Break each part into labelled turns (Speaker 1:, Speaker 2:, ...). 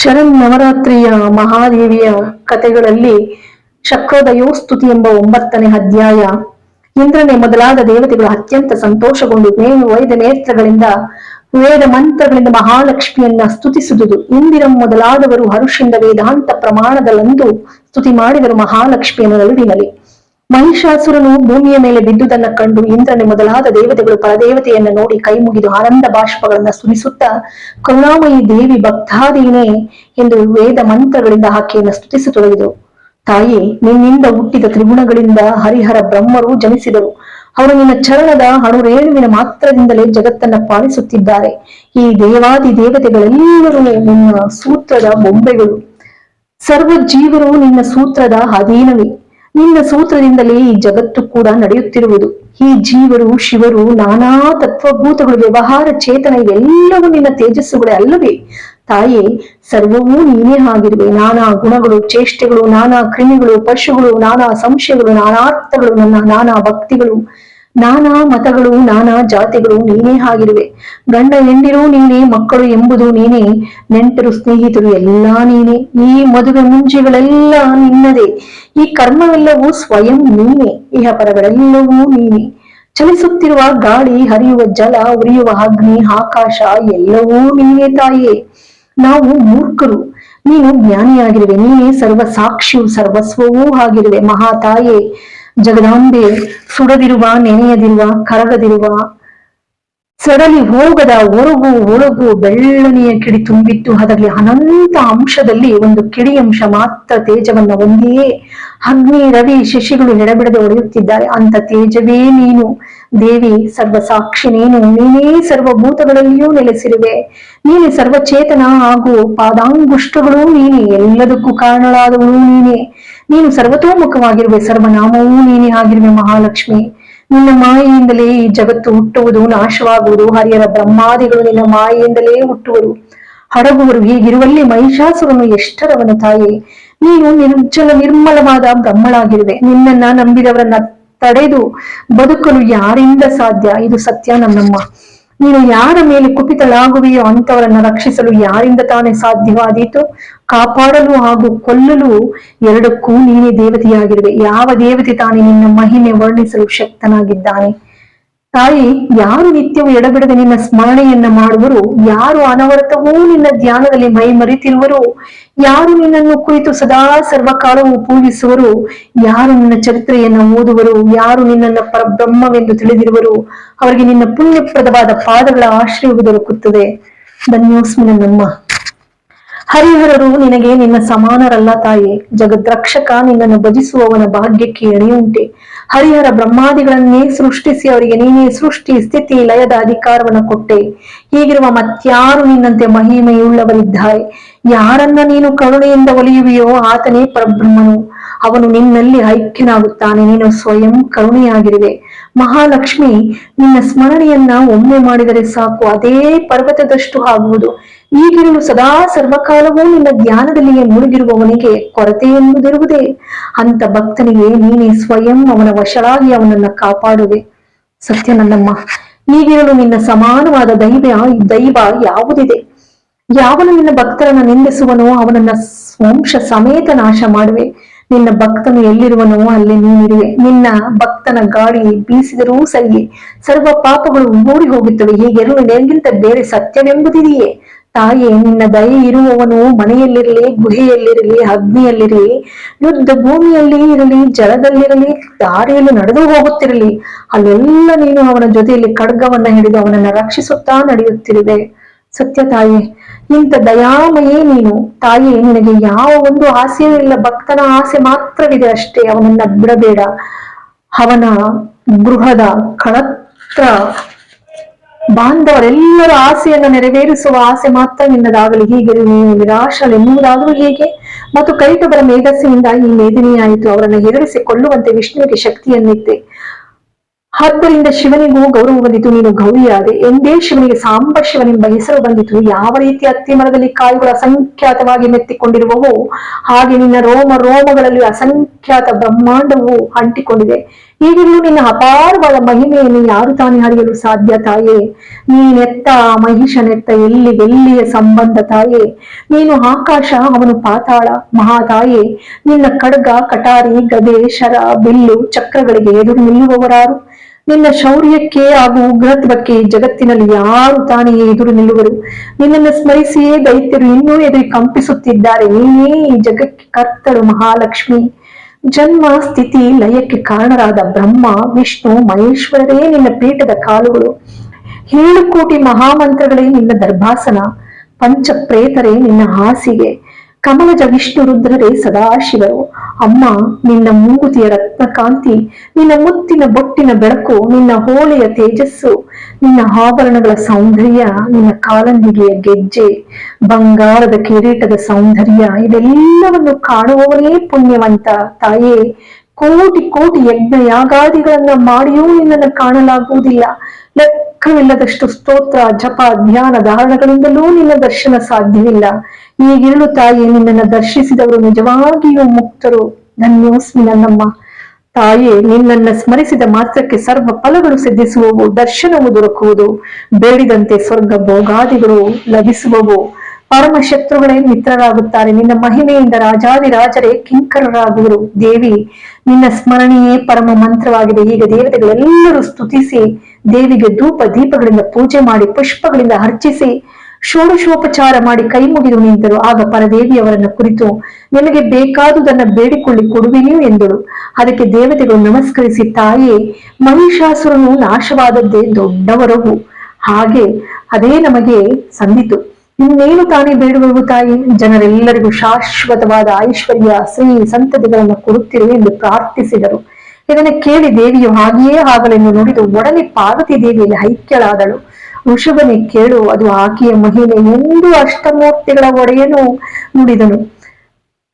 Speaker 1: ಶರಣ್ ನವರಾತ್ರಿಯ ಮಹಾದೇವಿಯ ಕಥೆಗಳಲ್ಲಿ ಶಕ್ರೋದಯೋ ಸ್ತುತಿ ಎಂಬ ಒಂಬತ್ತನೇ ಅಧ್ಯಾಯ. ಇಂದ್ರನೇ ಮೊದಲಾದ ದೇವತೆಗಳು ಅತ್ಯಂತ ಸಂತೋಷಗೊಂಡು ವೈದ ನೇತ್ರಗಳಿಂದ, ವೇದ ಮಂತ್ರಗಳಿಂದ ಮಹಾಲಕ್ಷ್ಮಿಯನ್ನ ಸ್ತುತಿಸುವುದು ಇಂದಿರಂ ಮೊದಲಾದವರು ಹರುಷಿಂದ ವೇದಾಂತ ಪ್ರಮಾಣದಲ್ಲಂದು ಸ್ತುತಿ ಮಾಡಿದರು ಮಹಾಲಕ್ಷ್ಮಿಯನ್ನು ನಡುವಿನಲ್ಲಿ. ಮಹಿಷಾಸುರನು ಭೂಮಿಯ ಮೇಲೆ ಬಿದ್ದುದನ್ನ ಕಂಡು ಇಂದ್ರನೆ ಮೊದಲಾದ ದೇವತೆಗಳು ಪರದೇವತೆಯನ್ನ ನೋಡಿ ಕೈ ಮುಗಿದು ಆನಂದ ಬಾಷ್ಪಗಳನ್ನ ಸುರಿಸುತ್ತಾ, ಕರುಣಾಮಯಿ ದೇವಿ ಭಕ್ತಾದೀನೇ ಎಂದು ವೇದ ಮಂತ್ರಗಳಿಂದ ಆಕೆಯನ್ನು ಸ್ತುತಿಸತೊಡಗಿದರು ತಾಯಿ, ನಿನ್ನಿಂದ ಹುಟ್ಟಿದ ತ್ರಿಗುಣಗಳಿಂದ ಹರಿಹರ ಬ್ರಹ್ಮರು ಜನಿಸಿದರು. ಅವರು ನಿನ್ನ ಚರಣದ ಅಣುರೇಣುವಿನ ಮಾತ್ರದಿಂದಲೇ ಜಗತ್ತನ್ನ ಪಾಲಿಸುತ್ತಿದ್ದಾರೆ. ಈ ದೇವಾದಿ ದೇವತೆಗಳೆಲ್ಲರೂ ನಿನ್ನ ಸೂತ್ರದ ಬೊಂಬೆಗಳು. ಸರ್ವ ಜೀವರು ನಿನ್ನ ಸೂತ್ರದ ಅಧೀನವೇ. ನಿನ್ನ ಸೂತ್ರದಿಂದಲೇ ಈ ಜಗತ್ತು ಕೂಡ ನಡೆಯುತ್ತಿರುವುದು. ಈ ಜೀವರು, ಶಿವರು, ನಾನಾ ತತ್ವಭೂತಗಳು, ವ್ಯವಹಾರ, ಚೇತನ, ಇವೆಲ್ಲವೂ ನಿನ್ನ ತೇಜಸ್ಸುಗಳೇ ಅಲ್ಲವೇ? ತಾಯೇ, ಸರ್ವವೂ ನೀನೇ ಆಗಿರುವೆ. ನಾನಾ ಗುಣಗಳು, ಚೇಷ್ಟೆಗಳು, ನಾನಾ ಕ್ರಿಮಿಗಳು ಪಶುಗಳು, ನಾನಾ ಸಂಶಯಗಳು ನಾನಾರ್ಥಗಳು ನನ್ನ ನಾನಾ ಭಕ್ತಿಗಳು. ನಾನಾ ಮತಗಳು, ನಾನಾ ಜಾತಿಗಳು ನೀನೇ ಆಗಿರುವೆ. ಗಂಡ ಹೆಂಡಿರು ನೀನೇ, ಮಕ್ಕಳು ಎಂಬುದು ನೀನೇ. ನೆಂಟರು, ಸ್ನೇಹಿತರು ಎಲ್ಲಾ ನೀನೇ. ಈ ಮದುವೆ ಮುಂಚೆಗಳೆಲ್ಲ ನಿನ್ನದೇ. ಈ ಕರ್ಮವೆಲ್ಲವೂ ಸ್ವಯಂ ನೀನೇ. ಇಹ ಪರಗಳೆಲ್ಲವೂ ನೀನೇ. ಚಲಿಸುತ್ತಿರುವ ಗಾಳಿ, ಹರಿಯುವ ಜಲ, ಉರಿಯುವ ಅಗ್ನಿ, ಆಕಾಶ, ಎಲ್ಲವೂ ನೀನೇ ತಾಯೇ. ನಾವು ಮೂರ್ಖರು. ನೀನು ಜ್ಞಾನಿಯಾಗಿರುವೆ. ನೀನೇ ಸರ್ವ ಸಾಕ್ಷಿಯು ಸರ್ವಸ್ವವೂ ಆಗಿರುವೆ ಮಹಾತಾಯೇ. ಜಗದಾಂಬೆ ಸುಡದಿರುವ, ನೆನೆಯದಿರುವ, ಕರಗದಿರುವ ಸಡಲಿ ಹೋಗದ, ಒರಗು, ಒಳಗು, ಬೆಳ್ಳನೆಯ ಕಿಡಿ ತುಂಬಿತ್ತು. ಅದರಲ್ಲಿ ಅನಂತ ಅಂಶದಲ್ಲಿ ಒಂದು ಕಿಡಿ ಅಂಶ ಮಾತ್ರ ತೇಜವನ್ನ ಒಂದೇ ಅಗ್ನಿ, ರವಿ, ಶಶಿಗಳು ಎಡಬಿಡದೆ ಒಡೆಯುತ್ತಿದ್ದಾರೆ. ಅಂತ ತೇಜವೇ ನೀನು. ದೇವಿ ಸರ್ವ ಸಾಕ್ಷಿ ನೀನು. ನೀನೇ ಸರ್ವಭೂತಗಳಲ್ಲಿಯೂ ನೆಲೆಸಿರುವೆ. ನೀನೆ ಸರ್ವಚೇತನ ಹಾಗೂ ಪಾದಾಂಗುಷ್ಟಗಳು ನೀನೆ. ಎಲ್ಲದಕ್ಕೂ ಕಾರಣಳಾದವಳು ನೀನೆ. ನೀನು ಸರ್ವತೋಮುಖವಾಗಿರುವೆ, ಸರ್ವನಾಮವೂ ನೀನೇ ಆಗಿರುವೆ ಮಹಾಲಕ್ಷ್ಮಿ. ನಿನ್ನ ಮಾಯೆಯಿಂದಲೇ ಈ ಜಗತ್ತು ಹುಟ್ಟುವುದು, ನಾಶವಾಗುವುದು ಹರಿಯರ ಬ್ರಹ್ಮಾದಿಗಳು ನಿನ್ನ ಮಾಯೆಯಿಂದಲೇ ಹುಟ್ಟುವರು. ಹಡಗುವರು ಹೀಗಿರುವಲ್ಲಿ ಮಹಿಷಾಸುರನು ಎಷ್ಟರವನ ತಾಯಿ. ನೀನು ನಿರ್ಜಲ ನಿರ್ಮಲವಾದ ಬ್ರಹ್ಮಳಾಗಿರುವೆ. ನಿನ್ನನ್ನ ನಂಬಿದವರನ್ನ ತಡೆದು ಬದುಕಲು ಯಾರಿಂದ ಸಾಧ್ಯ? ಇದು ಸತ್ಯ ನನ್ನಮ್ಮ ನೀನು ಯಾರ ಮೇಲೆ ಕುಪಿತಳಾಗುವೆಯೋ ಅಂತವರನ್ನ ರಕ್ಷಿಸಲು ಯಾರಿಂದ ತಾನೇ ಸಾಧ್ಯವಾದೀತು? ಕಾಪಾಡಲು ಹಾಗೂ ಕೊಲ್ಲಲು ಎರಡಕ್ಕೂ ನೀನೇ ದೇವತೆಯಾಗಿರುವೆ. ಯಾವ ದೇವತೆ ತಾನೇ ನಿನ್ನ ಮಹಿಮೆ ವರ್ಣಿಸಲು ಶಕ್ತನಾಗಿದ್ದಾನೆ? ತಾಯಿ, ಯಾರು ನಿತ್ಯವೂ ಎಡಬಿಡದೆ ನಿನ್ನ ಸ್ಮರಣೆಯನ್ನ ಮಾಡುವರು? ಯಾರು ಅನವರತವೂ ನಿನ್ನ ಧ್ಯಾನದಲ್ಲಿ ಮೈ ಮರೆತಿರುವರು ಯಾರು ನಿನ್ನನ್ನು ಕುರಿತು ಸದಾ ಸರ್ವಕಾಲವೂ ಪೂಜಿಸುವರು? ಯಾರು ನಿನ್ನ ಚರಿತ್ರೆಯನ್ನು ಓದುವರು? ಯಾರು ನಿನ್ನನ್ನು ಪರಬ್ರಹ್ಮವೆಂದು ತಿಳಿದಿರುವರು? ಅವರಿಗೆ ನಿನ್ನ ಪುಣ್ಯಪ್ರದವಾದ ಪಾದಗಳ ಆಶ್ರಯವು ದೊರಕುತ್ತದೆ. ಧನ್ಯೋಸ್ಮಿನ ನಮ್ಮ ಹರಿಹರರು, ನಿನಗೆ ನಿನ್ನ ಸಮಾನರಲ್ಲ ತಾಯಿ, ಜಗದ್ರಕ್ಷಕ ನಿನ್ನನ್ನು ಭಜಿಸುವವನ ಭಾಗ್ಯಕ್ಕೆ ಎಣೆಯುಂಟೆ ಹರಿಹರ ಬ್ರಹ್ಮಾದಿಗಳನ್ನೇ ಸೃಷ್ಟಿಸಿ, ಅವರಿಗೆ ನೀನೇ ಸೃಷ್ಟಿ, ಸ್ಥಿತಿ, ಲಯದ ಅಧಿಕಾರವನ್ನು ಕೊಟ್ಟೆ. ಹೀಗಿರುವ ಮತ್ಯಾರು ನಿನ್ನಂತೆ ಮಹಿಮೆಯುಳ್ಳವರಿದ್ದಾರೆ ಯಾರನ್ನ ನೀನು ಕರುಣೆಯಿಂದ ಒಲಿಯುವೆಯೋ, ಆತನೇ ಪರಬ್ರಹ್ಮನು. ಅವನು ನಿನ್ನಲ್ಲಿ ಐಕ್ಯನಾಗುತ್ತಾನೆ, ನೀನು ಸ್ವಯಂ ಕರುಣೆಯಾಗಿರುವೆ. ಮಹಾಲಕ್ಷ್ಮಿ, ನಿನ್ನ ಸ್ಮರಣೆಯನ್ನ ಒಮ್ಮೆ ಮಾಡಿದರೆ ಸಾಕು, ಅದೇ ಪರ್ವತದಷ್ಟು ಆಗುವುದು. ಈಗಿರಲು ಸದಾ ಸರ್ವಕಾಲವೂ ನಿನ್ನ ಧ್ಯಾನದಲ್ಲಿಯೇ ಮುಳುಗಿರುವವನಿಗೆ ಕೊರತೆ ಎಂಬುದಿರುವುದೇ ಅಂತ ಭಕ್ತನಿಗೆ ನೀನೇ ಸ್ವಯಂ ಅವನ ವಶಳಾಗಿ ಅವನನ್ನ ಕಾಪಾಡುವೆ. ಸತ್ಯ ನನ್ನಮ್ಮ ಈಗಿರಲು ನಿನ್ನ ಸಮಾನವಾದ ದೈವ ದೈವ ಯಾವುದಿದೆ? ಯಾವನು ನಿನ್ನ ಭಕ್ತರನ್ನ ನಿಂದಿಸುವನೋ ಅವನನ್ನ ವಂಶ ಸಮೇತ ನಾಶ ಮಾಡುವೆ. ನಿನ್ನ ಭಕ್ತನು ಎಲ್ಲಿರುವನೋ ಅಲ್ಲಿ ನೀನಿರುವೆ. ನಿನ್ನ ಭಕ್ತನ ಗಾಳಿ ಬೀಸಿದರೂ ಸರಿಯೇ. ಸರ್ವ ಪಾಪಗಳು ಮೂಡಿ ಹೋಗುತ್ತವೆ ಹೀಗೆರಲು ನಿನಗಿಂತ ಬೇರೆ ಸತ್ಯವೆಂಬುದಿದೆಯೇ? ತಾಯೇ, ನಿನ್ನ ದಯೆ ಇರುವವನು ಮನೆಯಲ್ಲಿರಲಿ, ಗುಹೆಯಲ್ಲಿರಲಿ, ಅಗ್ನಿಯಲ್ಲಿರಲಿ, ಯುದ್ಧ ಭೂಮಿಯಲ್ಲಿ ಇರಲಿ, ಜಲದಲ್ಲಿರಲಿ, ದಾರಿಯಲ್ಲಿ ನಡೆದು ಹೋಗುತ್ತಿರಲಿ. ಅಲ್ಲೆಲ್ಲ ನೀನು ಅವನ ಜೊತೆಯಲ್ಲಿ ಖಡ್ಗವನ್ನ ಹಿಡಿದು ಅವನನ್ನ ರಕ್ಷಿಸುತ್ತಾ ನಡೆಯುತ್ತಿರುವೆ. ಸತ್ಯ ತಾಯಿ, ಇಂಥ ದಯಾಮಯೇ ನೀನು. ತಾಯಿ, ನಿನಗೆ ಯಾವ ಒಂದು ಆಸೆಯೂ ಇಲ್ಲ. ಭಕ್ತನ ಆಸೆ ಮಾತ್ರವಿದೆ ಅಷ್ಟೇ. ಅವನನ್ನ ಬಿಡಬೇಡ. ಅವನ ಗೃಹದ ಕಳತ್ರ ಬಾಂಧವರೆಲ್ಲರ ಆಸೆಯನ್ನು ನೆರವೇರಿಸುವ ಆಸೆ ಮಾತ್ರ ನಿನ್ನದಾಗಲಿ. ಹೀಗೆ ನೀವು ನಿರಾಶಲೆನ್ನುವುದಾದರೂ ಹೇಗೆ? ಮತ್ತು ಕೈಟಬರ ಮೇಧಸ್ಸಿನಿಂದ ಈ ಮೇದಿನಿಯಾಯಿತು. ಅವರನ್ನು ಹೆದರಿಸಿಕೊಳ್ಳುವಂತೆ ವಿಷ್ಣುವಿಗೆ ಶಕ್ತಿಯನ್ನಿತ್ತೆ ಆದ್ದರಿಂದ ಶಿವನಿಗೂ ಗೌರವ ಬಂದಿತು. ನೀನು ಗೌರಿಯಾದೆ. ಎಂದೇ ಶಿವನಿಗೆ ಸಾಂಬ ಶಿವನೆಂಬ ಹೆಸರು ಬಂದಿತು. ಯಾವ ರೀತಿ ಅತ್ತಿ ಮರದಲ್ಲಿ ಕಾಯಿಗಳು ಅಸಂಖ್ಯಾತವಾಗಿ ಮೆತ್ತಿಕೊಂಡಿರುವವೋ, ಹಾಗೆ ನಿನ್ನ ರೋಮ ರೋಮಗಳಲ್ಲಿ ಅಸಂಖ್ಯಾತ ಬ್ರಹ್ಮಾಂಡವು ಅಂಟಿಕೊಂಡಿದೆ. ಈಗಲೂ ನಿನ್ನ ಅಪಾರವಾದ ಮಹಿಮೆಯನ್ನು ಯಾರು ತಾನೇ ಅರಿಯಲು ಸಾಧ್ಯ ತಾಯೇ? ನೀನೆತ್ತ ಮಹಿಷನೆತ್ತ ಎಲ್ಲಿಗೆಲ್ಲಿಯ ಸಂಬಂಧ ತಾಯೇ? ನೀನು ಆಕಾಶ, ಅವನು ಪಾತಾಳ ಮಹಾತಾಯೇ ನಿನ್ನ ಖಡ್ಗ, ಕಟಾರಿ, ಗದೆ, ಶರ, ಬಿಲ್ಲು, ಚಕ್ರಗಳಿಗೆ ಎದುರು ನಿಲ್ಲುವವರಾರು. ನಿನ್ನ ಶೌರ್ಯಕ್ಕೆ ಹಾಗೂ ಉಗ್ರತ್ವಕ್ಕೆ ಜಗತ್ತಿನಲ್ಲಿ ಯಾರು ತಾನೇ ಎದುರು ನಿಲ್ಲುವರು? ನಿನ್ನನ್ನು ಸ್ಮರಿಸಿಯೇ ದೈತ್ಯರು ಇನ್ನೂ ಎದುರು ಕಂಪಿಸುತ್ತಿದ್ದಾರೆ. ನೀನೇ ಈ ಜಗಕ್ಕೆ ಕರ್ತಳು ಮಹಾಲಕ್ಷ್ಮಿ. ಜನ್ಮ ಸ್ಥಿತಿ ಲಯಕ್ಕೆ ಕಾರಣರಾದ ಬ್ರಹ್ಮ, ವಿಷ್ಣು, ಮಹೇಶ್ವರರೇ ನಿನ್ನ ಪೀಠದ ಕಾಲುಗಳು. ಏಳು ಕೋಟಿ ಮಹಾಮಂತ್ರಗಳೇ ನಿನ್ನ ದರ್ಭಾಸನ. ಪಂಚ ಪ್ರೇತರೇ ನಿನ್ನ ಹಾಸಿಗೆ. ಕಮಲಜ ವಿಷ್ಣು ರುದ್ರರೇ ಸದಾಶಿವರು. ಅಮ್ಮ, ನಿನ್ನ ಮೂಗುತಿಯ ರತ್ನಕಾಂತಿ ನಿನ್ನ ಮುತ್ತಿನ ಬೊಟ್ಟಿನ ಬೆಳಕು, ನಿನ್ನ ಹೋಳೆಯ ತೇಜಸ್ಸು, ನಿನ್ನ ಆಭರಣಗಳ ಸೌಂದರ್ಯ, ನಿನ್ನ ಕಾಲಂದಿಗೆಯ ಗೆಜ್ಜೆ, ಬಂಗಾರದ ಕಿರೀಟದ ಸೌಂದರ್ಯ, ಇದೆಲ್ಲವನ್ನು ಕಾಣುವವನೇ ಪುಣ್ಯವಂತ ತಾಯೇ. ಕೋಟಿ ಕೋಟಿ ಯಜ್ಞ ಯಾಗಾದಿಗಳನ್ನ ಮಾಡಿಯೂ ನಿನ್ನನ್ನು ಕಾಣಲಾಗುವುದಿಲ್ಲ. ಲೆಕ್ಕವಿಲ್ಲದಷ್ಟು ಸ್ತೋತ್ರ, ಜಪ ಧ್ಯಾನ ಧಾರಣಗಳಿಂದಲೂ ನಿನ್ನ ದರ್ಶನ ಸಾಧ್ಯವಿಲ್ಲ. ಈಗಿರಲು ತಾಯಿ ನಿನ್ನನ್ನು ದರ್ಶಿಸಿದವರು ನಿಜವಾಗಿಯೂ ಮುಕ್ತರು. ಧನ್ಯೋಸ್ಮಿ ನನ್ನಮ್ಮ. ತಾಯಿ, ನಿನ್ನನ್ನು ಸ್ಮರಿಸಿದ ಮಾತ್ರಕ್ಕೆ ಸರ್ವ ಫಲಗಳು ಸಿದ್ಧಿಸುವವು, ದರ್ಶನವು ದೊರಕುವುದು. ಬೇಡಿದಂತೆ ಸ್ವರ್ಗ ಭೋಗಾದಿಗಳು ಲಭಿಸುವವು. ಪರಮ ಶತ್ರುಗಳೇ ಮಿತ್ರರಾಗುತ್ತಾರೆ. ನಿನ್ನ ಮಹಿಮೆಯಿಂದ ರಾಜಾದಿ ರಾಜರೇ ಕಿಂಕರರಾಗುವರು. ದೇವಿ, ನಿನ್ನ ಸ್ಮರಣೆಯೇ ಪರಮ ಮಂತ್ರವಾಗಿದೆ. ಈಗ ದೇವತೆಗಳೆಲ್ಲರೂ ಸ್ತುತಿಸಿ ದೇವಿಗೆ ಧೂಪ, ದೀಪಗಳಿಂದ ಪೂಜೆ ಮಾಡಿ, ಪುಷ್ಪಗಳಿಂದ ಅರ್ಚಿಸಿ, ಷೋಡಶೋಪಚಾರ ಮಾಡಿ ಕೈ ಮುಗಿದು ನಿಂತರು. ಆಗ ಪರದೇವಿಯವರನ್ನ ಕುರಿತು ನಿಮಗೆ ಬೇಕಾದುದನ್ನ ಬೇಡಿಕೊಳ್ಳಿ ಕೊಡುವೆಯೂ ಎಂದಳು. ಅದಕ್ಕೆ ದೇವತೆಗಳು ನಮಸ್ಕರಿಸಿ, ತಾಯೇ, ಮಹಿಷಾಸುರನು ನಾಶವಾದದ್ದೇ ದೊಡ್ಡವರವು ಹಾಗೆ ಅದೇ ನಮಗೆ ಸಂದಿತು. ಇನ್ನೇನು ತಾನೇ ಬೇಡುವವು ತಾಯಿ? ಜನರೆಲ್ಲರಿಗೂ ಶಾಶ್ವತವಾದ ಐಶ್ವರ್ಯ, ಶ್ರೀ ಸಂತತಿಗಳನ್ನು ಕೊಡುತ್ತಿರು ಎಂದು ಪ್ರಾರ್ಥಿಸಿದರು. ಇದನ್ನು ಕೇಳಿ ದೇವಿಯು ಹಾಗೆಯೇ ಆಗಲೆಂದು ನುಡಿದು ಒಡನೆ ಪಾರ್ವತಿ ದೇವಿಯಲ್ಲಿ ಐಕ್ಯಳಾದಳು ಋಷಭನೇ ಕೇಳು, ಅದು ಆಕೆಯ ಮಹಿಮೆ ಎಂದು ಅಷ್ಟಮೂರ್ತಿಗಳ ಒಡೆಯನು ನುಡಿದನು.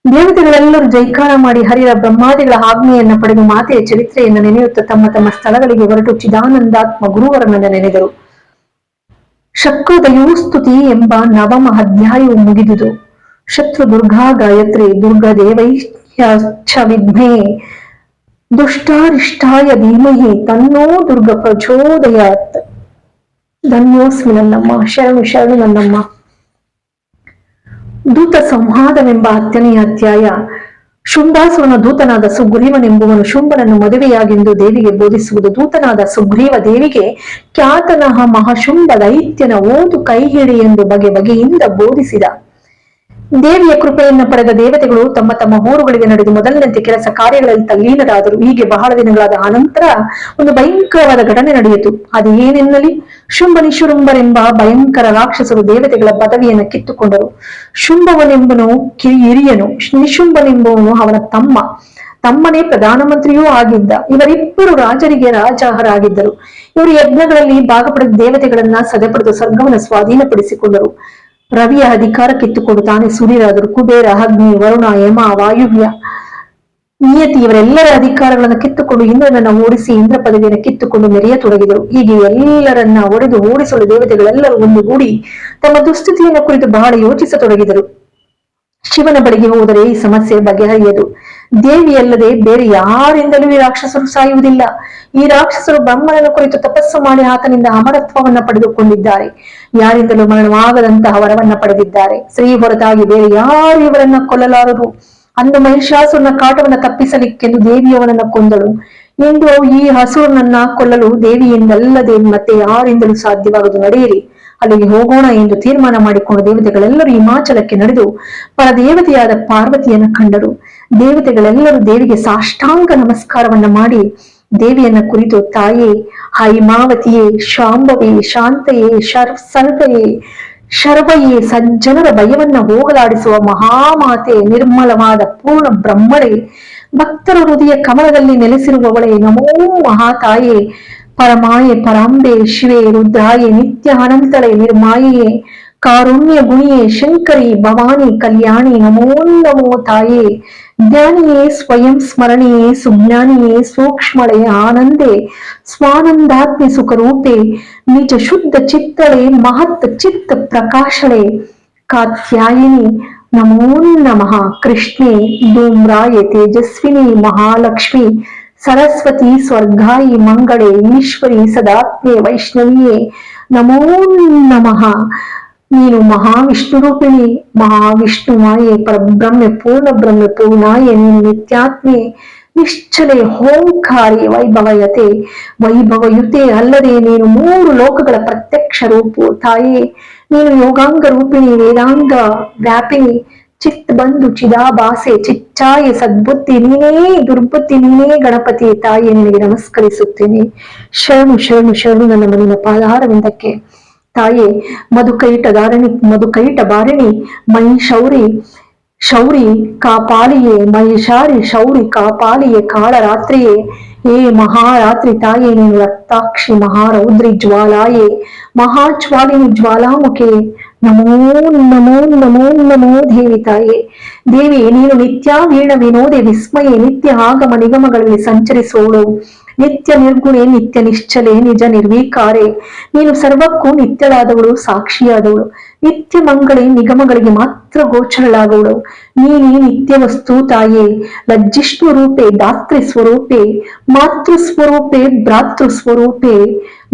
Speaker 1: ದೇವತೆಗಳೆಲ್ಲರೂ ಜೈಕಾರ ಮಾಡಿ ಹರಿಯ ಬ್ರಹ್ಮಾದಿಗಳ ಆಜ್ಞೆಯನ್ನ ಪಡೆದು ಮಾತೆಯ ಚರಿತ್ರೆಯನ್ನು ನೆನೆಯುತ್ತಾ ತಮ್ಮ ತಮ್ಮ ಸ್ಥಳಗಳಿಗೆ ಹೊರಟು ಚಿದಾನಂದಾತ್ಮ ಗುರುವರನ್ನ ನೆನೆದರು. ಸ್ತುತಿ ಎಂಬ ನವಮ ಅಧ್ಯಾಯವು ಮುಗಿದುದು. ಶತ್ರು ದುರ್ಗಾ ಗಾಯತ್ರಿ ದುರ್ಗ ದೇವೈಶ್ಚ ದುಷ್ಟಾರಿಷ್ಟಾಯ ಧೀಮಹಿ, ತನ್ನೋ ದುರ್ಗ ಪ್ರಚೋದಯಾತ್. ಧನ್ಯೋಸ್ಮಿ ನನ್ನಮ್ಮ ಶರಣು ಶರಣು ನನ್ನಮ್ಮ. ದೂತ ಸಂವಾದವೆಂಬ ಹತ್ತನೆಯ ಅಧ್ಯಾಯ. ಶುಂಭಾಸುರನ ದೂತನಾದ ಸುಗ್ರೀವನೆಂಬುವನು ಶುಂಭನನ್ನು ಮದುವೆಯಾಗೆಂದು ದೇವಿಗೆ ಬೋಧಿಸುವುದು. ದೂತನಾದ ಸುಗ್ರೀವ ದೇವಿಗೆ, ಖ್ಯಾತನಹ ಮಹಾಶುಂಭ ದೈತ್ಯನ ಓದು ಕೈ ಹಿಡಿ ಎಂದು ಬಗೆ ಬಗೆಯಿಂದ ಬೋಧಿಸಿದ. ದೇವಿಯ ಕೃಪೆಯನ್ನು ಪಡೆದ ದೇವತೆಗಳು ತಮ್ಮ ತಮ್ಮ ಊರುಗಳಿಗೆ ನಡೆದು ಮೊದಲಿನಂತೆ ಕೆಲಸ ಕಾರ್ಯಗಳಲ್ಲಿ ತಲ್ಲೀನರಾದರು. ಹೀಗೆ ಬಹಳ ದಿನಗಳಾದ ಅನಂತರ ಒಂದು ಭಯಂಕರವಾದ ಘಟನೆ ನಡೆಯಿತು. ಅದು ಏನೆನ್ನಲಿ ಶುಂಭ ನಿಶುರುಂಬರೆಂಬ ಭಯಂಕರ ರಾಕ್ಷಸರು ದೇವತೆಗಳ ಪದವಿಯನ್ನು ಕಿತ್ತುಕೊಂಡರು. ಶುಂಭವನೆಂಬನು ಕಿ ಹಿರಿಯನು ನಿಶುಂಭನೆಂಬುವನು ಅವನ ತಮ್ಮ. ತಮ್ಮನೇ ಪ್ರಧಾನಮಂತ್ರಿಯೂ ಆಗಿದ್ದ. ಇವರಿಬ್ಬರು ರಾಜರಿಗೆ ರಾಜಹರಾಗಿದ್ದರು. ಇವರು ಯಜ್ಞಗಳಲ್ಲಿ ಭಾಗಪಡೆದ ದೇವತೆಗಳನ್ನ ಸದೆಪಡೆದು ಸ್ವರ್ಗವನ್ನು ಸ್ವಾಧೀನಪಡಿಸಿಕೊಂಡರು. ರವಿಯ ಅಧಿಕಾರ ಕಿತ್ತುಕೊಂಡು ತಾನೇ ಸುರಿರಾದರು ಕುಬೇರ, ಅಗ್ನಿ, ವರುಣ ಯಮ ವಾಯುವ್ಯ. ನಿಯತಿ ಇವರೆಲ್ಲರ ಅಧಿಕಾರಗಳನ್ನು ಕಿತ್ತುಕೊಂಡು ಇಂದ್ರನನ್ನ ಓಡಿಸಿ ಇಂದ್ರ ಪದವಿಯನ್ನು ಕಿತ್ತುಕೊಂಡು ಮೆರೆಯತೊಡಗಿದರು ಹೀಗೆ ಎಲ್ಲರನ್ನ ಒಡೆದು ಓಡಿಸಲು ದೇವತೆಗಳೆಲ್ಲರೂ ಒಂದುಗೂಡಿ ತಮ್ಮ ದುಸ್ಥಿತಿಯನ್ನು ಕುರಿತು ಬಹಳ ಯೋಚಿಸತೊಡಗಿದರು. ಶಿವನ ಬಳಿಗೆ ಹೋದರೆ ಈ ಸಮಸ್ಯೆ ಬಗೆಹರಿಯದು ದೇವಿಯಲ್ಲದೆ ಬೇರೆ ಯಾರಿಂದಲೂ ಈ ರಾಕ್ಷಸರು ಸಾಯುವುದಿಲ್ಲ. ಈ ರಾಕ್ಷಸರು ಬ್ರಹ್ಮನನ್ನು ಕುರಿತು ತಪಸ್ಸು ಮಾಡಿ ಆತನಿಂದ ಅಮರತ್ವವನ್ನ ಪಡೆದುಕೊಂಡಿದ್ದಾರೆ. ಯಾರಿಂದಲೂ ಮರಣವಾಗದಂತಹ ವರವನ್ನ ಪಡೆದಿದ್ದಾರೆ. ಸ್ತ್ರೀ ಹೊರತಾಗಿ ಬೇರೆ ಯಾರು ಇವರನ್ನ ಕೊಲ್ಲಲಾರರು. ಅಂದು ಮಹಿಷಾಸುರನ ಕಾಟವನ್ನ ತಪ್ಪಿಸಲಿಕ್ಕೆಂದು ದೇವಿಯವನನ್ನ ಕೊಂದಳು. ಇಂದು ಈ ಹಸುರನನ್ನ ಕೊಲ್ಲಲು ದೇವಿಯಿಂದಲ್ಲದೆ ಮತ್ತೆ ಯಾರಿಂದಲೂ ಸಾಧ್ಯವಾಗದು. ನಡೆಯಿರಿ. ಅಲ್ಲಿಗೆ ಹೋಗೋಣ ಎಂದು ತೀರ್ಮಾನ ಮಾಡಿಕೊಂಡು ದೇವತೆಗಳೆಲ್ಲರೂ ಹಿಮಾಚಲಕ್ಕೆ ನಡೆದು ಪರದೇವತೆಯಾದ ಪಾರ್ವತಿಯನ್ನ ಕಂಡರು. ದೇವತೆಗಳೆಲ್ಲರೂ ದೇವಿಗೆ ಸಾಷ್ಟಾಂಗ ನಮಸ್ಕಾರವನ್ನ ಮಾಡಿ ದೇವಿಯನ್ನ ಕುರಿತು, ತಾಯೇ, ಹೈಮಾವತಿಯೇ, ಶಾಂಭವಿ, ಶಾಂತೆಯೇ, ಶರ್ ಸರ್ವೆಯೇ ಶರ್ವಯೇ ಸಜ್ಜನರ ಭಯವನ್ನ ಹೋಗಲಾಡಿಸುವ ಮಹಾಮಾತೆ ನಿರ್ಮಲವಾದ ಪೂರ್ಣ ಬ್ರಹ್ಮಳೆ ಭಕ್ತರ ಹೃದಯ ಕಮಲದಲ್ಲಿ ನೆಲೆಸಿರುವವಳೆ ನಮೋ ಮಹಾತಾಯೇ ಪರಮಾಯೆ ಪರಾಂಬೆ ಶಿವೆ ರುದ್ರಾಯೆ ನಿತ್ಯ ಅನಂತಳೆ ನಿರ್ಮಾಯೆಯೇ ಕಾರುಣ್ಯ ಗುಣಿಯೇ ಶಂಕರಿ ಭವಾನಿ ಕಲ್ಯಾಣಿ ನಮೋ ನಮೋ ತಾಯೇ ज्ञानिये स्वयं स्मरणीये सुज्ञानिये सूक्ष्मणे आनन्दे स्वानन्दात्म्य सुखरूपे निचशुद्धचित्तरे महत्त चित्तप्रकाशने कात्यायिनि नमोन्नमः कृष्णे धूम्राय तेजस्विने महालक्ष्मि सरस्वती स्वर्गायि मङ्गले ईश्वरि सदात्म्ये वैष्णव्ये नमः ನೀನು ಮಹಾವಿಷ್ಣು ರೂಪಿಣಿ ಮಹಾವಿಷ್ಣು ಮಾಯೆ ಪರಬ್ರಹ್ಮೆ ಪೂರ್ಣ ಬ್ರಹ್ಮೆ ಪೂರ್ಣಾಯೆ, ನೀನು ನಿತ್ಯಾತ್ಮೆ, ನಿಶ್ಚಲೆ ಹೋಂಕಾರಿ ವೈಭವಯತೆ. ವೈಭವಯುತೆ ಅಲ್ಲದೆ ನೀನು ಮೂರು ಲೋಕಗಳ ಪ್ರತ್ಯಕ್ಷ ರೂಪು ತಾಯಿ. ನೀನು ಯೋಗಾಂಗ ರೂಪಿಣಿ, ವೇದಾಂಗ ವ್ಯಾಪಿನಿ ಚಿತ್ ಬಂಧು, ಚಿದಾಭಾಸೆ ಚಿಚ್ಚಾಯ ಸದ್ಬುದ್ಧಿ, ನೀನೇ ದುರ್ಬುದ್ಧಿ, ನೀನೇ ಗಣಪತಿ ತಾಯಿ, ನಿನಗೆ ನಮಸ್ಕರಿಸುತ್ತೇನೆ. ಶರಣು ಶರಣು ಶರಣು, ನನ್ನ ಮನೆಯ ಪಾದಾರವಿಂದಕ್ಕೆ ತಾಯೇ, ಮಧುಕೈಟ ಧಾರಣಿ ಮಧುಕೈಟ ಬಾರಿಣಿ, ಮೈ ಶೌರಿ ಶೌರಿ ಕಾಪಾಲಿಯೇ ಮಹಿಷಾರಿ ಶೌರಿ ಕಾಪಾಲಿಯೇ, ಕಾಳರಾತ್ರಿಯೇ, ಏ ಮಹಾರಾತ್ರಿ ತಾಯೇ, ನೀನು ರಕ್ತಾಕ್ಷಿ ಮಹಾರೌದ್ರಿ ಜ್ವಾಲಾಯೇ, ಮಹಾಜ್ವಾಲಿನಿ ಜ್ವಾಲಾಮುಖೆ, ನಮೋ ನಮೋ ನಮೋ ನಮೋ ದೇವಿ ತಾಯೇ. ದೇವಿ ನೀನು ನಿತ್ಯ ವೀಣ ವಿನೋದೆ ವಿಸ್ಮಯೇ, ನಿತ್ಯ ಆಗಮ ನಿಗಮಗಳಲ್ಲಿ ಸಂಚರಿಸುವಳು ನಿತ್ಯ ನಿರ್ಗುಣೆ, ನಿತ್ಯ ನಿಶ್ಚಲೆ, ನಿಜ ನಿರ್ವೀಕಾರೆ. ನೀನು ಸರ್ವಕ್ಕೂ ನಿತ್ಯಳಾದವಳು, ಸಾಕ್ಷಿಯಾದವಳು. ನಿತ್ಯ ಮಂಗಳಿ, ನಿಗಮಗಳಿಗೆ ಮಾತ್ರ ಗೋಚರಳಾದವಳು ನೀನೇ ನಿತ್ಯ ವಸ್ತು ತಾಯೇ. ಲಜ್ಜಿಷ್ಣು ರೂಪೆ ದಾತ್ರಿ ಸ್ವರೂಪೆ ಮಾತೃ ಸ್ವರೂಪೆ ಭ್ರಾತೃ ಸ್ವರೂಪೆ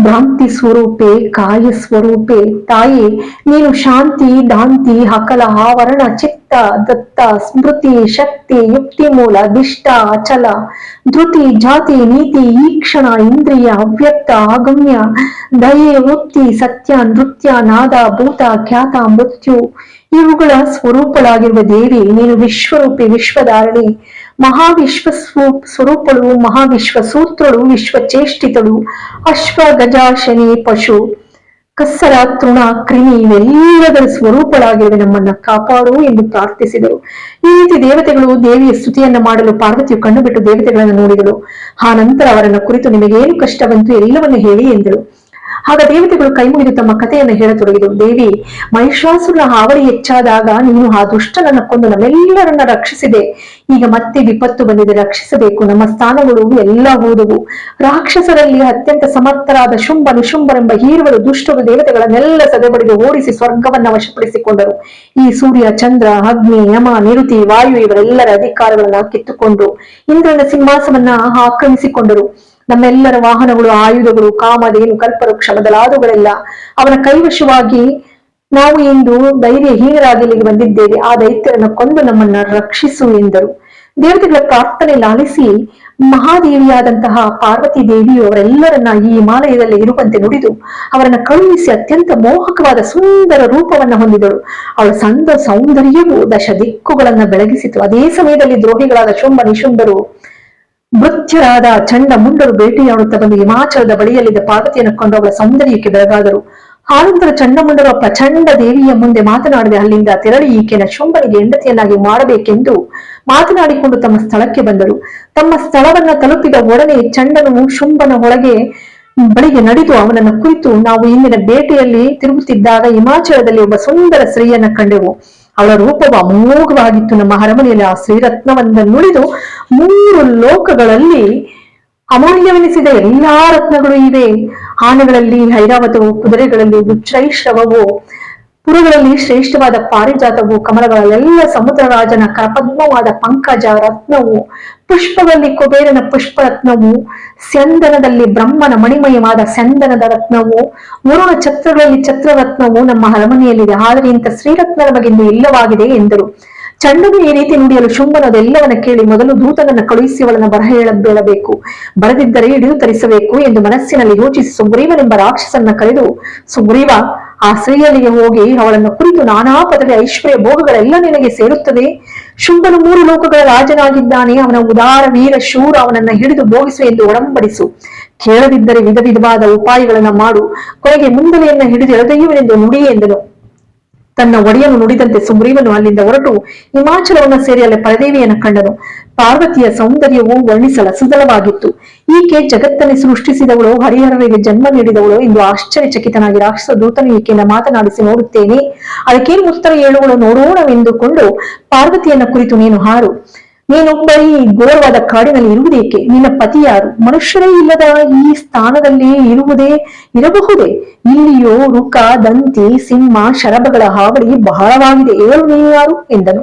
Speaker 1: ಭ್ರಾಂತಿ ಸ್ವರೂಪೆ, ಕಾಯ ಸ್ವರೂಪೆ, ತಾಯಿ, ನೀನು ಶಾಂತಿ, ದಾಂತಿ ಹಕಲ ಆವರಣ, ಚಿತ್ತ, ದತ್ತ, ಸ್ಮೃತಿ, ಶಕ್ತಿ, ಯುಕ್ತಿ ಮೂಲ, ದಿಷ್ಟ, ಅಚಲ, ಧೃತಿ, ಜಾತಿ, ನೀತಿ, ಈಕ್ಷಣ, ಇಂದ್ರಿಯ, ಅವ್ಯಕ್ತ, ಆಗಮ್ಯ, ದಯೆ, ವೃತ್ತಿ, ಸತ್ಯ, ನೃತ್ಯ, ನಾದ, ಭೂತ, ಖ್ಯಾತ, ಮೃತ್ಯು, ಇವುಗಳ ಸ್ವರೂಪಳಾಗಿರುವ ದೇವಿ, ನೀನು ವಿಶ್ವರೂಪಿ, ವಿಶ್ವಧಾರಣಿ. ಮಹಾವಿಶ್ವ ಸ್ವ- ಸ್ವರೂಪಳು ಮಹಾವಿಶ್ವ ಸೂತ್ರಳು ವಿಶ್ವಚೇಷ್ಟಿತಳು ಅಶ್ವ ಗಜ ಶನಿ ಪಶು, ಕಸ್ಸರ, ತೃಣ, ಕ್ರಿಮಿ ಇವೆಲ್ಲದರ ಸ್ವರೂಪಳಾಗಿರುವ, ನಮ್ಮನ್ನ ಕಾಪಾಡು ಎಂದು ಪ್ರಾರ್ಥಿಸಿದರು. ಈ ರೀತಿ ದೇವತೆಗಳು ದೇವಿಯ ಸ್ತುತಿಯನ್ನ ಮಾಡಲು ಪಾರ್ವತಿಯು ಕಣ್ಣು ಬಿಟ್ಟು ದೇವತೆಗಳನ್ನು ನೋಡಿದಳು. ಆ ನಂತರ ಅವರನ್ನ ಕುರಿತು ನಿಮಗೇನು ಕಷ್ಟ ಬಂತು ಎಲ್ಲವನ್ನು ಹೇಳಿ ಎಂದಳು. ಆಗ ದೇವತೆಗಳು ಕೈ ಮುಗಿದು ತಮ್ಮ ಕಥೆಯನ್ನು ಹೇಳತೊಡಗಿದರು. ದೇವಿ ಮಹಿಷಾಸುರನ ಹಾವಳಿ ಹೆಚ್ಚಾದಾಗ ನೀನು ಆ ದುಷ್ಟನನ್ನ ಕೊಂದು ನಮ್ಮೆಲ್ಲರನ್ನ ರಕ್ಷಿಸಿದೆ. ಈಗ ಮತ್ತೆ ವಿಪತ್ತು ಬಂದಿದೆ, ರಕ್ಷಿಸಬೇಕು. ನಮ್ಮ ಸ್ಥಾನಗಳು ಎಲ್ಲ ಹೋದವು. ರಾಕ್ಷಸರಲ್ಲಿ ಅತ್ಯಂತ ಸಮರ್ಥರಾದ ಶುಂಭ ನಿಶುಂಭರೆಂಬ ಹೀರುವರು ದುಷ್ಟರು ದೇವತೆಗಳನ್ನೆಲ್ಲ ಸದೆಬಡಿದು ಓಡಿಸಿ ಸ್ವರ್ಗವನ್ನ ವಶಪಡಿಸಿಕೊಂಡರು. ಈ ಸೂರ್ಯ, ಚಂದ್ರ, ಅಗ್ನಿ, ಯಮ, ನಿರುತಿ, ವಾಯು ಇವರೆಲ್ಲರ ಅಧಿಕಾರಗಳನ್ನ ಕಿತ್ತುಕೊಂಡು ಇಂದ್ರನ ಸಿಂಹಾಸವನ್ನ ಆಕ್ರಮಿಸಿಕೊಂಡರು. ನಮ್ಮೆಲ್ಲರ ವಾಹನಗಳು, ಆಯುಧಗಳು, ಕಾಮಧೇನು, ಕಲ್ಪವೃಕ್ಷ ಮೊದಲಾದವುಗಳೆಲ್ಲ ಅವನ ಕೈವಶವಾಗಿ ನಾವು ಇಂದು ಧೈರ್ಯಹೀನರಾಗಿ ಇಲ್ಲಿಗೆ ಬಂದಿದ್ದೇವೆ. ಆ ದೈತ್ಯರನ್ನು ಕೊಂದು ನಮ್ಮನ್ನ ರಕ್ಷಿಸು ಎಂದರು. ದೇವತೆಗಳ ಪ್ರಾರ್ಥನೆ ಲಾಲಿಸಿ ಮಹಾದೇವಿಯಾದಂತಹ ಪಾರ್ವತಿ ದೇವಿಯು ಅವರೆಲ್ಲರನ್ನ ಈ ಹಿಮಾಲಯದಲ್ಲಿ ಇರುವಂತೆ ನುಡಿದು ಅವರನ್ನ ಕಳುಹಿಸಿ ಅತ್ಯಂತ ಮೋಹಕವಾದ ಸುಂದರ ರೂಪವನ್ನ ಹೊಂದಿದಳು. ಅವಳ ಸಂದ ಸೌಂದರ್ಯವು ದಶ ದಿಕ್ಕುಗಳನ್ನ ಬೆಳಗಿಸಿತು. ಅದೇ ಸಮಯದಲ್ಲಿ ದ್ರೋಹಿಗಳಾದ ಶುಂಭ ನಿಶುಂಭರು ಮೃತ್ಯರಾದ ಚಂಡ ಮುಂಡರು ಬೇಟೆಯಾಡುತ್ತಾ ಬಂದು ಹಿಮಾಚಲದ ಬಳಿಯಲ್ಲಿದ್ದ ಪಾರ್ವತಿಯನ್ನು ಕೊಂಡು ಅವಳ ಸೌಂದರ್ಯಕ್ಕೆ ಬೆಳಗಾದರು. ಆನಂತರ ಚಂಡಮುಂಡರು ಪ್ರಚಂಡ ದೇವಿಯ ಮುಂದೆ ಮಾತನಾಡದೆ ಅಲ್ಲಿಂದ ತೆರಳಿ ಈಕೆನ ಶುಂಭನಿಗೆ ಹೆಂಡತಿಯನ್ನಾಗಿ ಮಾಡಬೇಕೆಂದು ಮಾತನಾಡಿಕೊಂಡು ತಮ್ಮ ಸ್ಥಳಕ್ಕೆ ಬಂದರು. ತಮ್ಮ ಸ್ಥಳವನ್ನ ತಲುಪಿದ ಒಡನೆ ಚಂಡನು ಶುಂಭನ ಒಳಗೆ ಬಳಿಗೆ ನಡೆದು ಅವನನ್ನು ಕುರಿತು ನಾವು ಇಂದಿನ ಬೇಟೆಯಲ್ಲಿ ತಿರುಗುತ್ತಿದ್ದಾಗ ಹಿಮಾಚಲದಲ್ಲಿ ಒಬ್ಬ ಸುಂದರ ಸ್ತ್ರೀಯನ್ನ ಕಂಡೆವು. ಅವಳ ರೂಪವು ಅಮೋಘವಾಗಿತ್ತು. ನಮ್ಮ ಅರಮನೆಯಲ್ಲಿ ಆ ಶ್ರೀರತ್ನವನ್ನ ನುಡಿದು ಮೂರು ಲೋಕಗಳಲ್ಲಿ ಅಮೂಲ್ಯವೆನಿಸಿದ ಎಲ್ಲಾ ರತ್ನಗಳು ಇವೆ. ಆನೆಗಳಲ್ಲಿ ಐರಾವತವು ಕುದುರೆಗಳಲ್ಲಿ ಉಚ್ಚೈಶ್ರವವು ಪುರಗಳಲ್ಲಿ ಶ್ರೇಷ್ಠವಾದ ಪಾರಿಜಾತವು ಕಮಲಗಳಲ್ಲೆಲ್ಲ ಸಮುದ್ರರಾಜನ ಕರಪದ್ಮವಾದ ಪಂಕಜ ರತ್ನವು ಪುಷ್ಪಗಳಲ್ಲಿ ಕುಬೇರನ ಪುಷ್ಪರತ್ನವು ಸ್ಯಂದನದಲ್ಲಿ ಬ್ರಹ್ಮನ ಮಣಿಮಯವಾದ ಸ್ಯಂದನದ ರತ್ನವು ವರುಣ ಛತ್ರಗಳಲ್ಲಿ ಛತ್ರರತ್ನವು ನಮ್ಮ ಅರಮನೆಯಲ್ಲಿದೆ. ಆದರೆ ಇಂಥ ಶ್ರೀರತ್ನದ ಬಗ್ಗೆ ಇಲ್ಲವಾಗಿದೆ ಎಂದರು. ಚಂಡನು ಈ ರೀತಿ ನುಡಿಯಲು ಶುಂಭನ ಅದೆಲ್ಲವನ್ನ ಕೇಳಿ ಮೊದಲು ದೂತನನ್ನು ಕಳುಹಿಸಿ ಅವಳನ್ನು ಬರಹ ಹೇಳಬೇಕು ಬೇಳಬೇಕು ಬರದಿದ್ದರೆ ಹಿಡಿದು ತರಿಸಬೇಕು ಎಂದು ಮನಸ್ಸಿನಲ್ಲಿ ಯೋಚಿಸಿ ಸುಗ್ರೀವನೆಂಬ ರಾಕ್ಷಸನ್ನ ಕರೆದು, ಸುಗ್ರೀವ, ಆ ಸ್ತ್ರೀಯಲ್ಲಿಗೆ ಹೋಗಿ ಅವಳನ್ನು ಕುರಿತು ನಾನಾ ಪದವಿ ಐಶ್ವರ್ಯ ಭೋಗಗಳೆಲ್ಲ ನಿನಗೆ ಸೇರುತ್ತದೆ. ಶುಂಭನು ಮೂರು ಲೋಕಗಳ ರಾಜನಾಗಿದ್ದಾನೆ. ಅವನ ಉದಾರ ವೀರ ಶೂರ ಅವನನ್ನ ಹಿಡಿದು ಭೋಗಿಸು ಎಂದು ಒಡಂಬಡಿಸು. ಕೇಳದಿದ್ದರೆ ವಿಧ ವಿಧವಾದ ಉಪಾಯಗಳನ್ನ ಮಾಡು. ಕೊನೆಗೆ ಮುಂದಲೆಯನ್ನ ಹಿಡಿದು ಎಳೆದೆಯುವನೆಂದು ನುಡಿ ಎಂದನು. ತನ್ನ ಒಡೆಯನು ನುಡಿದಂತೆ ಸುಗ್ರೀವನು ಅಲ್ಲಿಂದ ಹೊರಟು ಹಿಮಾಚಲವನ್ನು ಸೇರಿ ಅಲ್ಲಿ ಪರದೇವಿಯನ್ನು ಕಂಡನು. ಪಾರ್ವತಿಯ ಸೌಂದರ್ಯವು ವರ್ಣಿಸಲ ಸುಧಲವಾಗಿತ್ತು ಈಕೆ ಜಗತ್ತನ್ನೇ ಸೃಷ್ಟಿಸಿದವಳು, ಹರಿಹರರಿಗೆ ಜನ್ಮ ನೀಡಿದವಳು ಎಂದು ಆಶ್ಚರ್ಯಚಕಿತನಾಗಿ ರಾಕ್ಷಸ ದೂತನು ಈಕೆಯನ್ನು ಮಾತನಾಡಿಸಿ, ನೋಡುತ್ತೇನೆ. ಅದಕ್ಕೇನು ಉತ್ತರ ಹೇಳುವಳು ನೋಡೋಣವೆಂದುಕೊಂಡು ಪಾರ್ವತಿಯನ್ನ ಕುರಿತು ನೀನು ಹಾರು. ನೀನೊಬ್ಬ ಈ ಘೋರವಾದ ಕಾಡಿನಲ್ಲಿ ಇರುವುದೇಕೆ? ನಿನ್ನ ಪತಿ ಯಾರು? ಮನುಷ್ಯರೇ ಇಲ್ಲದ ಈ ಸ್ಥಾನದಲ್ಲಿ ಇರುವುದೇ ಇರಬಹುದೇ? ಇಲ್ಲಿಯೋ ರುಕ ದಂತಿ, ಸಿಂಹ, ಶರಭಗಳ ಹಾವಳಿ ಬಹಳವಾಗಿದೆ. ಏಳು ನೀನು ಯಾರು? ಎಂದನು.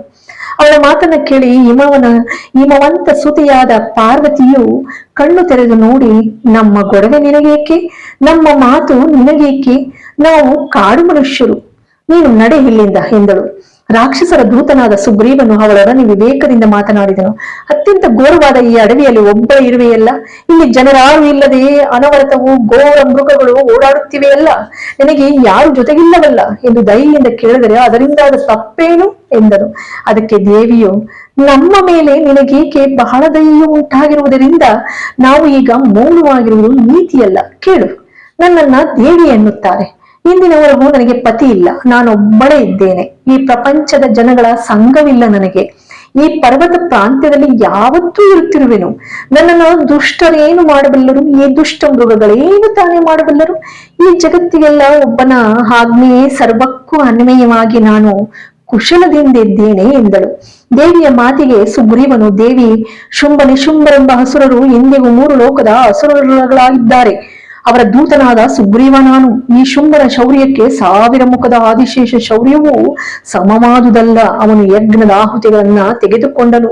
Speaker 1: ಅವಳ ಮಾತನ್ನ ಕೇಳಿ ಹಿಮವನ, ಹಿಮವಂತ ಸುತಿಯಾದ ಪಾರ್ವತಿಯು ಕಣ್ಣು ತೆರೆದು ನೋಡಿ, ನಮ್ಮ ಗೊಡವೆ ನಿನಗೇಕೆ? ನಮ್ಮ ಮಾತು ನಿನಗೇಕೆ? ನಾವು ಕಾಡು ಮನುಷ್ಯರು. ನೀನು ನಡೆ ಇಲ್ಲಿಂದ, ಎಂದಳು. ರಾಕ್ಷಸರ ದೂತನಾದ ಸುಗ್ರೀವನು ಅವಳೊಡನೆ ವಿವೇಕದಿಂದ ಮಾತನಾಡಿದನು. ಅತ್ಯಂತ ಘೋರವಾದ ಈ ಅಡವಿಯಲ್ಲಿ ಒಬ್ಬ ಇರುವೆಯಲ್ಲ? ಇಲ್ಲಿ ಜನರಾರು ಇಲ್ಲದೆಯೇ ಅನವರತವು ಘೋರ ಮೃಗಗಳು ಓಡಾಡುತ್ತಿವೆಯಲ್ಲ ನಿನಗೆ ಯಾರು ಜೊತೆಗಿಲ್ಲವಲ್ಲ? ಎಂದು ದಯೆಯಿಂದ ಕೇಳಿದರೆ ಅದರಿಂದಾದ ತಪ್ಪೇನು? ಎಂದನು ಅದಕ್ಕೆ ದೇವಿಯು, ನಮ್ಮ ಮೇಲೆ ನಿನಗೇಕೆ ಬಹಳ ದಯೆಯು ಉಂಟಾಗಿರುವುದರಿಂದ ನಾವು ಈಗ ಮೌನವಾಗಿರುವುದು ನೀತಿಯಲ್ಲ. ಕೇಳು. ನನ್ನನ್ನ ದೇವಿ ಎನ್ನುತ್ತಾರೆ. ಇಂದಿನವರೆಗೂ ನನಗೆ ಪತಿ ಇಲ್ಲ. ನಾನೊಬ್ಬಳೇ ಇದ್ದೇನೆ. ಈ ಪ್ರಪಂಚದ ಜನಗಳ ಸಂಘವಿಲ್ಲ ನನಗೆ. ಈ ಪರ್ವತ ಪ್ರಾಂತ್ಯದಲ್ಲಿ ಯಾವತ್ತೂ ಇರುತ್ತಿರುವೆನು. ನನ್ನನ್ನು ದುಷ್ಟರೇನು ಮಾಡಬಲ್ಲರು? ಈ ದುಷ್ಟ ಮೃಗಗಳೇನು ತಾನೇ ಮಾಡಬಲ್ಲರು? ಈ ಜಗತ್ತಿಗೆಲ್ಲ ಒಬ್ಬನ ಆಜ್ಞೆಯೇ ಸರ್ವಕ್ಕೂ ಅನ್ವಯವಾಗಿ ನಾನು ಕುಶಲದಿಂದಿದ್ದೇನೆ ಎಂದಳು. ದೇವಿಯ ಮಾತಿಗೆ ಸುಗ್ರೀವನು, ದೇವಿ ಶುಂಭ ನಿಶುಂಭರೆಂಬ ಹಸುರರು ಇಂದಿಗೂ ಮೂರು ಲೋಕದ ಹಸುರಗಳಾಗಿದ್ದಾರೆ ಅವರ ದೂತನಾದ ಸುಗ್ರೀವ ನಾನು ಈ ಶುಂಭನ ಶೌರ್ಯಕ್ಕೆ ಸಾವಿರ ಮುಖದ ಆದಿಶೇಷ ಶೌರ್ಯವೂ ಸಮವಾದುದಲ್ಲ ಅವನು ಯಜ್ಞದ ಆಹುತಿಗಳನ್ನ ತೆಗೆದುಕೊಂಡನು.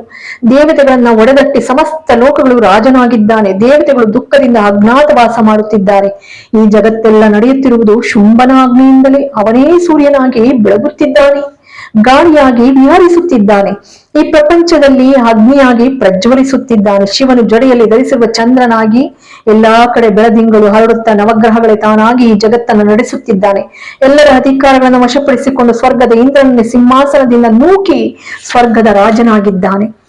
Speaker 1: ದೇವತೆಗಳನ್ನ ಒಡೆದಟ್ಟಿ ಸಮಸ್ತ ಲೋಕಗಳು ರಾಜನಾಗಿದ್ದಾನೆ. ದೇವತೆಗಳು ದುಃಖದಿಂದ ಅಜ್ಞಾತವಾಸ ಮಾಡುತ್ತಿದ್ದಾರೆ. ಈ ಜಗತ್ತೆಲ್ಲ ನಡೆಯುತ್ತಿರುವುದು ಶುಂಭನ ಅಗ್ನಿಯಿಂದಲೇ ಅವನೇ ಸೂರ್ಯನಾಗಿ ಬೆಳಗುತ್ತಿದ್ದಾನೆ. ಗಾಳಿಯಾಗಿ ವಿಹರಿಸುತ್ತಿದ್ದಾನೆ. ಈ ಪ್ರಪಂಚದಲ್ಲಿ ಅಗ್ನಿಯಾಗಿ ಪ್ರಜ್ವಲಿಸುತ್ತಿದ್ದಾನೆ. ಶಿವನು ಜಡೆಯಲ್ಲಿ ಧರಿಸಿರುವ ಚಂದ್ರನಾಗಿ ಎಲ್ಲಾ ಕಡೆ ಬೆಳದಿಂಗಳು ಹರಡುತ್ತಾ ನವಗ್ರಹಗಳೇ ತಾನಾಗಿ ಈ ಜಗತ್ತನ್ನು ನಡೆಸುತ್ತಿದ್ದಾನೆ. ಎಲ್ಲರ ಅಧಿಕಾರಗಳನ್ನು ವಶಪಡಿಸಿಕೊಂಡು ಸ್ವರ್ಗದ ಇಂದ್ರನ ಸಿಂಹಾಸನದಿಂದ ನೂಕಿ ಸ್ವರ್ಗದ ರಾಜನಾಗಿದ್ದಾನೆ.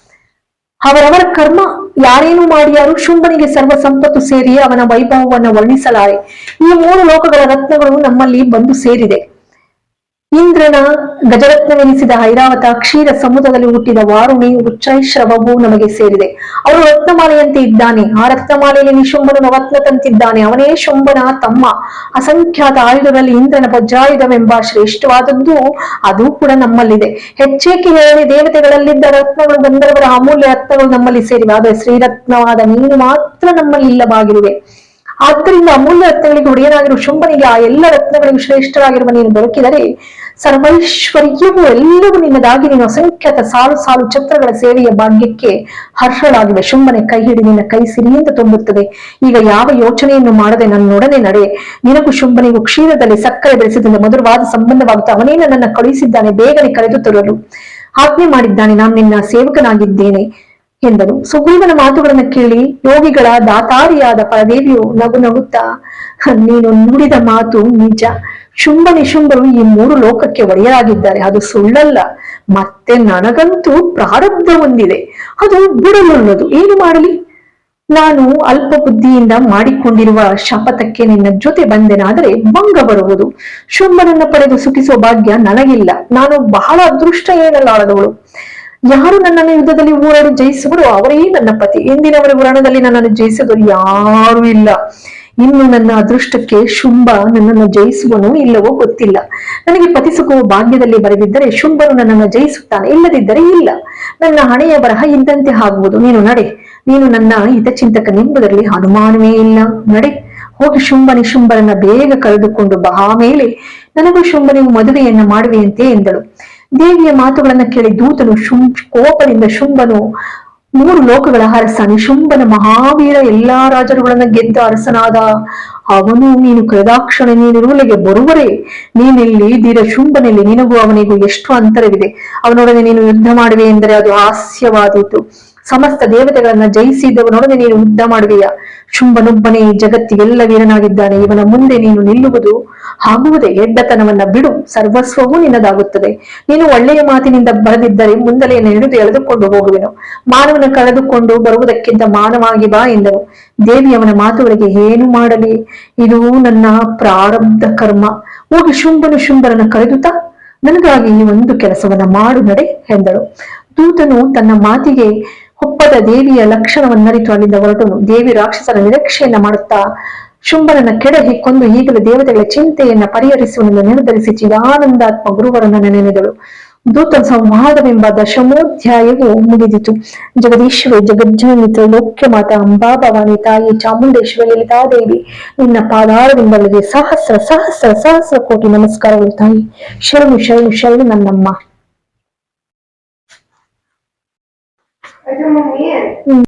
Speaker 1: ಅವರವರ ಕರ್ಮ ಯಾರೇನು ಮಾಡಿಯಾರು, ಶುಂಭನಿಗೆ ಸರ್ವ ಸಂಪತ್ತು ಸೇರಿ ಅವನ ವೈಭವವನ್ನು ವರ್ಣಿಸಲಾರೆ. ಈ ಮೂರು ಲೋಕಗಳ ರತ್ನಗಳು ನಮ್ಮಲ್ಲಿ ಬಂದು ಸೇರಿದೆ. ಇಂದ್ರನ ಗಜರತ್ನವೆನಿಸಿದ ಐರಾವತ ಕ್ಷೀರ ಸಮುದ್ರದಲ್ಲಿ ಹುಟ್ಟಿದ ವಾರುಣಿ ಉಚ್ಚೈಶ್ರವವು ನಮಗೆ ಸೇರಿದೆ. ಅವನು ರತ್ನಮಾಲೆಯಂತೆ ಇದ್ದಾನೆ. ಆ ರತ್ನಮಾಲೆಯಲ್ಲಿ ನಿಶುಂಭನು ರತ್ನ ತಂತಿದ್ದಾನೆ ಅವನೇ ಶುಂಭನ ತಮ್ಮ. ಅಸಂಖ್ಯಾತ ಆಯುಧಗಳಲ್ಲಿ ಇಂದ್ರನ ವಜ್ರಾಯುಧವೆಂಬ ಶ್ರೇಷ್ಠವಾದದ್ದು ಅದು ಕೂಡ ನಮ್ಮಲ್ಲಿದೆ. ಹೆಚ್ಚೇಕೆ ಹೇಳಿ ದೇವತೆಗಳಲ್ಲಿದ್ದ ರತ್ನಗಳು, ಗಂಧರ್ವರ ಅಮೂಲ್ಯ ರತ್ನಗಳು ನಮ್ಮಲ್ಲಿ ಸೇರಿವೆ. ಆದರೆ ಶ್ರೀರತ್ನವಾದ ನೀನು ಮಾತ್ರ ನಮ್ಮಲ್ಲಿ ಇಲ್ಲವಾಗಿರುವೆ. ಆದ್ದರಿಂದ ಅಮೂಲ್ಯ ರತ್ನಗಳಿಗೆ ಒಡೆಯನಾಗಿರುವ ಶುಂಭನಿಗೆ ಆ ಎಲ್ಲ ರತ್ನಗಳಿಗೂ ಶ್ರೇಷ್ಠರಾಗಿರುವ ನೀನು ದೊರಕಿದರೆ ಸರ್ವೈಶ್ವರ್ಯವೂ ಎಲ್ಲವೂ ನಿನ್ನದಾಗಿ ನೀನು ಅಸಂಖ್ಯಾತ ಸಾಲು ಸಾಲು ಛತ್ರಗಳ ಸೇವೆಯ ಭಾಗ್ಯಕ್ಕೆ ಹರ್ಷಳಾಗಿವೆ. ಶುಂಭನೆ ಕೈ ಹಿಡಿ ನಿನ್ನ ಕೈ ಸಿರಿಯಿಂದ ತುಂಬುತ್ತದೆ. ಈಗ ಯಾವ ಯೋಚನೆಯನ್ನು ಮಾಡದೆ ನನ್ನೊಡನೆ ನಡೆ. ನಿನಗೂ ಶುಂಭನಿಗೂ ಕ್ಷೀರದಲ್ಲಿ ಸಕ್ಕರೆ ಬೆಳೆಸಿದಂತೆ ಮಧುರವಾದ ಸಂಬಂಧವಾಗುತ್ತೆ ಅವನೇ ನನ್ನ ಕಳುಹಿಸಿದ್ದಾನೆ. ಬೇಗನೆ ಕರೆದು ತರಲು ಆಜ್ಞೆ ಮಾಡಿದ್ದಾನೆ. ನಾನು ನಿನ್ನ ಸೇವಕನಾಗಿದ್ದೇನೆ. ಎಂದನು ಸುಗ್ರೀವನ ಮಾತುಗಳನ್ನು ಕೇಳಿ ಯೋಗಿಗಳ ದಾತಾರಿಯಾದ ಪರದೇವಿಯು ನಗು ನಗುತ್ತಾ, ನೀನು ನುಡಿದ ಮಾತು ನಿಜ. ಶುಂಭ ನಿಶುಂಭರು ಈ ಮೂರು ಲೋಕಕ್ಕೆ ಒಡೆಯರಾಗಿದ್ದಾರೆ. ಅದು ಸುಳ್ಳಲ್ಲ. ಮತ್ತೆ ನನಗಂತೂ ಪ್ರಾರಬ್ಧ ಹೊಂದಿದೆ. ಅದು ಬಿಡಲುಳ್ಳದು ಏನು ಮಾಡಲಿ? ನಾನು ಅಲ್ಪ ಬುದ್ಧಿಯಿಂದ ಮಾಡಿಕೊಂಡಿರುವ ಶಪಥಕ್ಕೆ ನಿನ್ನ ಜೊತೆ ಬಂದೆನಾದರೆ ಭಂಗ ಬರುವುದು. ಶುಂಭನನ್ನ ಪಡೆದು ಸುಖಿಸುವ ಭಾಗ್ಯ ನನಗಿಲ್ಲ. ನಾನು ಬಹಳ ಅದೃಷ್ಟ ಏನಲಾರದವಳು ಯಾರು ನನ್ನನ್ನು ಯುದ್ಧದಲ್ಲಿ ಹೋರಾಡಿ ಜಯಿಸುವರು ಅವರೇ ನನ್ನ ಪತಿ. ಎಂದಿನವರೆಗೂ ರಣದಲ್ಲಿ ನನ್ನನ್ನು ಜಯಿಸಿದವರು ಯಾರು ಇಲ್ಲ. ಇನ್ನು ನನ್ನ ಅದೃಷ್ಟಕ್ಕೆ ಶುಂಭ ನನ್ನನ್ನು ಜಯಿಸುವನೋ ಇಲ್ಲವೋ ಗೊತ್ತಿಲ್ಲ. ನನಗೆ ಪತಿ ಸುಖವು ಭಾಗ್ಯದಲ್ಲಿ ಬರೆದಿದ್ದರೆ ಶುಂಭನು ನನ್ನನ್ನು ಜಯಿಸುತ್ತಾನೆ. ಇಲ್ಲದಿದ್ದರೆ ಇಲ್ಲ. ನನ್ನ ಹಣೆಯ ಬರಹ ಇದ್ದಂತೆ ಆಗುವುದು. ನೀನು ನಡೆ. ನೀನು ನನ್ನ ಹಿತಚಿಂತಕನೆಂಬುದರಲ್ಲಿ ಅನುಮಾನವೇ ಇಲ್ಲ. ನಡೆ. ಹೋಗಿ ಶುಂಭನಿ ಶುಂಭರನ್ನ ಬೇಗ ಕರೆದುಕೊಂಡು ಬಾ ಮೇಲೆ ನನಗೂ ಶುಂಭನಿಗೂ ಮದುವೆಯನ್ನ ಮಾಡುವೆಯಂತೆ ಎಂದಳು. ದೇವಿಯ ಮಾತುಗಳನ್ನ ಕೇಳಿ ದೂತನು ಶುಂ, ಕೋಪದಿಂದ ಶುಂಭನು ಮೂರು ಲೋಕಗಳ ಅರಸನು, ಶುಂಭನ ಮಹಾವೀರ ಎಲ್ಲಾ ರಾಜರುಗಳನ್ನ ಗೆದ್ದ ಅರಸನಾದ ಅವನು, ನೀನು ಕೈದಾಕ್ಷಣ ನೀನಿರುವಲ್ಲಿಗೆ ಬರುವರೆ, ನೀನಿಲ್ಲಿ ಧೀರ ಶುಂಭನಲ್ಲಿ, ನಿನಗೂ ಅವನಿಗೂ ಎಷ್ಟು ಅಂತರವಿದೆ? ಅವನೊಡನೆ ನೀನು ಯುದ್ಧ ಮಾಡುವೆ ಎಂದರೆ ಅದು ಹಾಸ್ಯವಾದೀತು ಸಮಸ್ತ ದೇವತೆಗಳನ್ನ ಜಯಿಸಿದವನೊಡನೆ ನೀನು ಯುದ್ಧ ಮಾಡುವೆಯ. ಶುಂಭನೊಬ್ಬನೇ ಜಗತ್ತಿಗೆಲ್ಲ ವೀರನಾಗಿದ್ದಾನೆ. ಇವನ ಮುಂದೆ ನೀನು ನಿಲ್ಲುವುದು ಆಗುವುದೇ ಎಡ್ಡತನವನ್ನ ಬಿಡು. ಸರ್ವಸ್ವವೂ ನಿನ್ನದಾಗುತ್ತದೆ. ನೀನು ಒಳ್ಳೆಯ ಮಾತಿನಿಂದ ಬರೆದಿದ್ದರೆ ಮುಂದಲೇ ಹಿಡಿದು ಎಳೆದುಕೊಂಡು ಹೋಗುವೆನು. ಮಾನವನ ಕಳೆದುಕೊಂಡು ಬರುವುದಕ್ಕಿಂತ ಮಾನವಾಗಿ ಬಾ ಎಂದನು. ದೇವಿ ಅವನ ಮಾತುಗಳಿಗೆ ಏನು ಮಾಡಲಿ? ಇದು ನನ್ನ ಪ್ರಾರಬ್ಧ ಕರ್ಮ. ಹೋಗಿ ಶುಂಭನು ಶುಂಭರನ ಕರೆದುತ್ತಾ ನನಗಾಗಿ ಈ ಒಂದು ಕೆಲಸವನ್ನ ಮಾಡು, ನಡೆ ಎಂದಳು. ದೂತನು ತನ್ನ ಮಾತಿಗೆ ಒಪ್ಪದ ದೇವಿಯ ಲಕ್ಷಣವನ್ನರಿತು ಅಲ್ಲಿಂದ ಹೊರಟನು. ದೇವಿ ರಾಕ್ಷಸರ ನಿರೀಕ್ಷೆಯನ್ನ ಮಾಡುತ್ತಾ ಶುಂಭರನ ಕೆಡಹಿ ಕೊಂದು ಈಗಲೂ ದೇವತೆಗಳ ಚಿಂತೆಯನ್ನ ಪರಿಹರಿಸುವನೆಂದು ನಿರ್ಧರಿಸಿ ಚಿದಾನಂದಾತ್ಮ ಗುರುವರನ್ನ ನೆನೆದಳು. ದೂತ ಸಂವಾದವೆಂಬ ದಶಮೋಧ್ಯಾಯವು ಮುಗಿದಿತು. ಜಗದೀಶ್ವರಿ ಜಗಜ್ಜನಿತ ಲೋಕ್ಯ ಮಾತ ಅಂಬಾಭವಾನಿ ತಾಯಿ ಚಾಮುಂಡೇಶ್ವರಿ ಲಲಿತಾದೇವಿ, ನಿನ್ನ ಪಾದಾರದಿಂದಲೇ ಸಹಸ್ರ ಸಹಸ್ರ ಸಹಸ್ರ ಕೋಟಿ ನಮಸ್ಕಾರಗಳು ತಾಯಿ. ಶರಣು ಶರಣು ಶರಣು ನನ್ನಮ್ಮ.
Speaker 2: Mas no momento,